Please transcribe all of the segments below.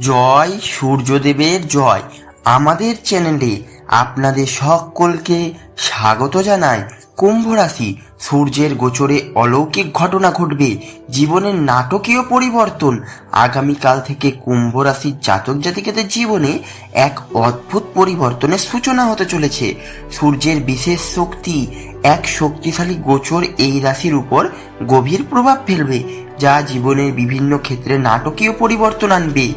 জয় সূর্যদেবের জয়। আমাদের চ্যানেলে আপনাদের সকলকে স্বাগত জানাই। কুম্ভ রাশি, সূর্যের গোচরে অলৌকিক ঘটনা ঘটবে। জীবনের নাটকীয় পরিবর্তন। আগামীকাল থেকে কুম্ভ রাশির জাতক জাতিকাদের জীবনে এক অদ্ভুত পরিবর্তনের সূচনা হতে চলেছে। সূর্যের বিশেষ শক্তি, এক শক্তিশালী গোচর এই রাশির উপর গভীর প্রভাব ফেলবে, যা জীবনের বিভিন্ন ক্ষেত্রে নাটকীয় পরিবর্তন আনবে।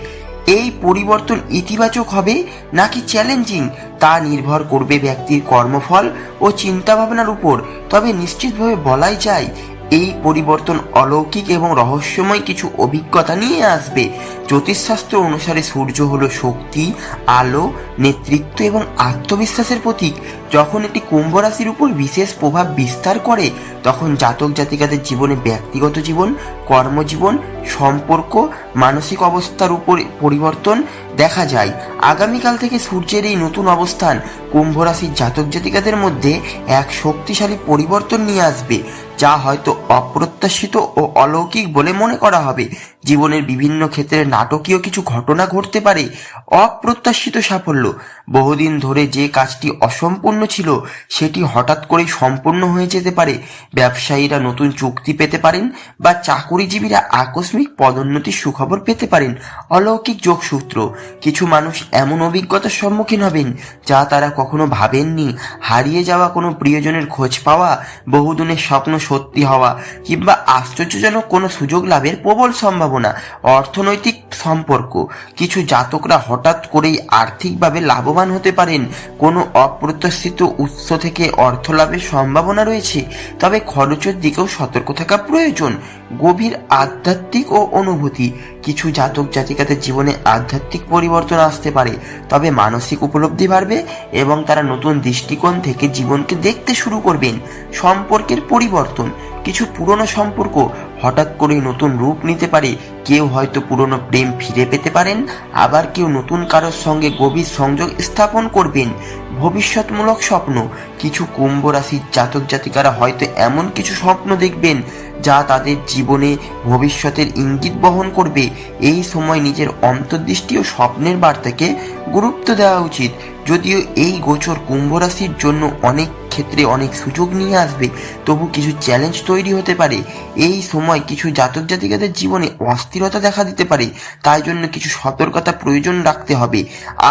এই পরিবর্তন ইতিবাচক হবে নাকি চ্যালেঞ্জিং তা নির্ভর করবে ব্যক্তির কর্মফল ও চিন্তাভাবনার উপর। তবে নিশ্চিতভাবে বলাই যায় এই পরিবর্তন অলৌকিক এবং রহস্যময় কিছু অভিজ্ঞতা নিয়ে আসবে। জ্যোতিষশাস্ত্র অনুসারে সূর্য হলো শক্তি, আলো, নেতৃত্ব এবং আত্মবিশ্বাসের প্রতীক। যখন এটি কুম্ভ রাশির উপর বিশেষ প্রভাব বিস্তার করে, তখন জাতক জাতিকাদের জীবনে ব্যক্তিগত জীবন, কর্মজীবন, সম্পর্ক, মানসিক অবস্থার উপর পরিবর্তন দেখা যায়। আগামীকাল থেকে সূর্যের এই নতুন অবস্থান কুম্ভ রাশির জাতক জাতিকাদের মধ্যে এক শক্তিশালী পরিবর্তন নিয়ে আসবে। যা হয়তো অপ্রত্যাশিত ও অলৌকিক বলে মনে করা হবে। জীবনের বিভিন্ন ক্ষেত্রে নাটকীয় কিছু ঘটনা ঘটতে পারে। অপ্রত্যাশিত সাফল্য। বহুদিন ধরে যে কাজটি অসম্পূর্ণ ছিল, সেটি হঠাৎ করেই সম্পূর্ণ হয়ে যেতে পারে। ব্যবসায়ীরা নতুন চুক্তি পেতে পারেন বা চাকুরিজীবীরা আকস্মিক পদোন্নতির সুখবর পেতে পারেন। অলৌকিক যোগসূত্র। কিছু মানুষ এমন অভিজ্ঞতার সম্মুখীন হবেন, যা তারা কখনো ভাবেননি। হারিয়ে যাওয়া কোনো প্রিয়জনের খোঁজ পাওয়া, বহুদিনের স্বপ্ন সত্যি হওয়া, কিংবা আশ্চর্যজনক কোনো সুযোগ লাভের প্রবল সম্ভাবনা, অর্থনৈতিক সম্পর্ক। কিছু জাতকরা হঠাৎ করেই আর্থিকভাবে লাভবান হতে পারেন। কোনো অপ্রত্যাশিত উৎস থেকে অর্থ লাভের সম্ভাবনা রয়েছে, তবে খরচের দিকেও সতর্ক থাকা প্রয়োজন। গভীর আধ্যাত্মিক ও অনুভূতি। কিছু জাতক জাতিকাদের জীবনে আধ্যাত্মিক পরিবর্তন আসতে পারে, তবে মানসিক উপলব্ধি বাড়বে এবং তারা নতুন দৃষ্টিকোণ থেকে জীবনকে দেখতে শুরু করবেন। সম্পর্কের পরিবর্তন। কিছু পুরনো সম্পর্ক হঠাৎ করে নতুন রূপ নিতে পারে, কেউ হয়তো পুরনো প্রেম ফিরে পেতে পারেন, আবার কেউ নতুন কারোর সঙ্গে গভীর সংযোগ স্থাপন করবেন। ভবিষ্যৎমূলক স্বপ্ন, কিছু কুম্ভ রাশির জাতক জাতিকারা হয়তো এমন কিছু স্বপ্ন দেখবেন, যা তাদের জীবনে ভবিষ্যতের ইঙ্গিত বহন করবে। এই সময় নিজের অন্তর্দৃষ্টি ও স্বপ্নের বার্তাকে গুরুত্ব দেওয়া উচিত। যদিও এই গোচর কুম্ভ রাশির জন্য অনেক ক্ষেত্রে অনেক সুযোগ নিয়ে আসবে। তবু কিছু চ্যালেঞ্জ তৈরি হতে পারে। এই সময় কিছু জাতক জাতিকাদের জীবনে অস্থিরতা দেখা দিতে পারে। তাই জন্য কিছু সতর্কতা প্রয়োজন রাখতে হবে।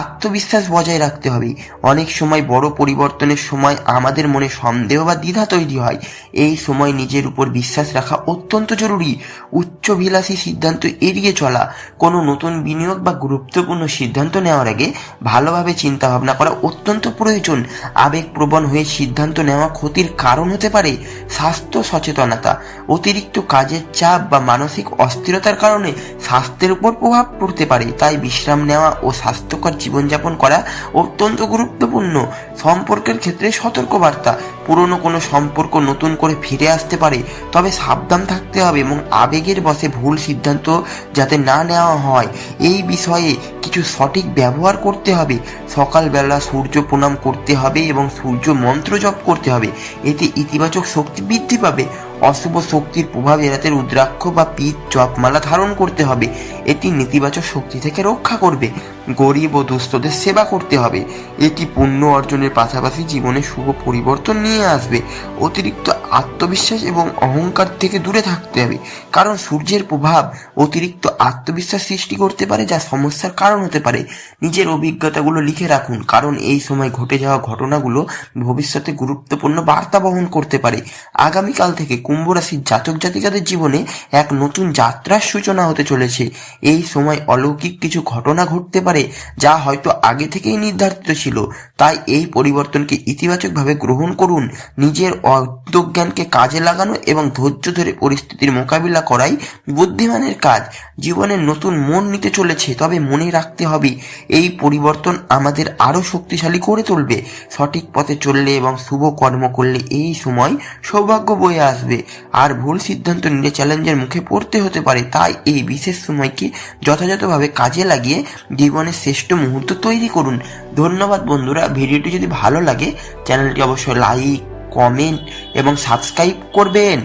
আত্মবিশ্বাস বজায় রাখতে হবে। অনেক সময় বড় পরিবর্তনের সময় আমাদের মনে সন্দেহ বা দ্বিধা তৈরি হয়। এই সময় নিজের উপর বিশ্বাস রাখা অত্যন্ত জরুরি। উচ্চবিলাসী সিদ্ধান্ত এড়িয়ে চলা, কোনো নতুন বিনিয়োগ বা গুরুত্বপূর্ণ সিদ্ধান্ত নেওয়ার আগে ভালোভাবে চিন্তা ভাবনা করা অত্যন্ত প্রয়োজন। আবেগপ্রবণ হয়ে নেওয়া ক্ষতির কারণ হতে পারে স্বাস্থ্য সচেতনতা, অতিরিক্ত কাজের চাপ বা মানসিক অস্থিরতার কারণে স্বাস্থ্যের উপর প্রভাব পড়তে পারে। তাই বিশ্রাম নেওয়া ও স্বাস্থ্যকর জীবনযাপন করা অত্যন্ত গুরুত্বপূর্ণ। সম্পর্কের ক্ষেত্রে সতর্কবার্তা পুরনো কোনো সম্পর্ক নতুন করে ফিরে আসতে পারে, তবে সাবধান থাকতে হবে এবং আবেগের বসে ভুল সিদ্ধান্ত যাতে না নেওয়া হয়। এই বিষয়ে কিছু সঠিক ব্যবহার করতে হবে। সকালবেলা সূর্য প্রণাম করতে হবে এবং সূর্য মন্ত্র জপ করতে হবে। এতে ইতিবাচক শক্তি বৃদ্ধি পাবে। অশুভ শক্তির প্রভাব এড়াতে রুদ্রাক্ষ বা পিত জপমালা ধারণ করতে হবে। এটি নেতিবাচক শক্তি থেকে রক্ষা করবে। গরিব ও দুস্থদের সেবা করতে হবে। এটি পুণ্য অর্জনের পাশাপাশি জীবনে শুভ পরিবর্তন নিয়ে আসবে। অতিরিক্ত আত্মবিশ্বাস এবং অহংকার থেকে দূরে থাকতে হবে। কারণ সূর্যের প্রভাব অতিরিক্ত আত্মবিশ্বাস সৃষ্টি করতে পারে, যা সমস্যার কারণ হতে পারে। নিজের অভিজ্ঞতাগুলো লিখে রাখুন। কারণ এই সময় ঘটে যাওয়া ঘটনাগুলো ভবিষ্যতে গুরুত্বপূর্ণ বার্তা বহন করতে পারে। আগামীকাল থেকে কুম্ভ রাশির জাতক জাতিকাদের জীবনে এক নতুন যাত্রার সূচনা হতে চলেছে। এই সময় অলৌকিক কিছু ঘটনা ঘটতে পারে যা হয়তো আগে থেকেই নির্ধারিত ছিল। তাই এই পরিবর্তনকে ইতিবাচকভাবে গ্রহণ করুন, নিজের অন্তজ্ঞানকে কাজে লাগানো এবং ধৈর্য ধরে পরিস্থিতির মোকাবিলা করাই বুদ্ধিমানের কাজ। জীবনের নতুন মন নিতে চলেছে, তবে মনে রাখতে হবে, এই পরিবর্তন আমাদের আরও শক্তিশালী করে তুলবে। সঠিক পথে চললে এবং শুভ কর্ম করলে এই সময় সৌভাগ্য বয়ে আসবে। আর ভুল সিদ্ধান্ত নিলে চ্যালেঞ্জের মুখে পড়তে হতে পারে, তাই এই বিশেষ সময়কে যথাযথভাবে কাজে লাগিয়ে জীবনের শ্রেষ্ঠ মুহূর্ত তৈরি করুন। ধন্যবাদ বন্ধুরা। ভিডিওটি যদি ভালো লাগে, চ্যানেলটি অবশ্যই লাইক কমেন্ট এবং সাবস্ক্রাইব করবেন।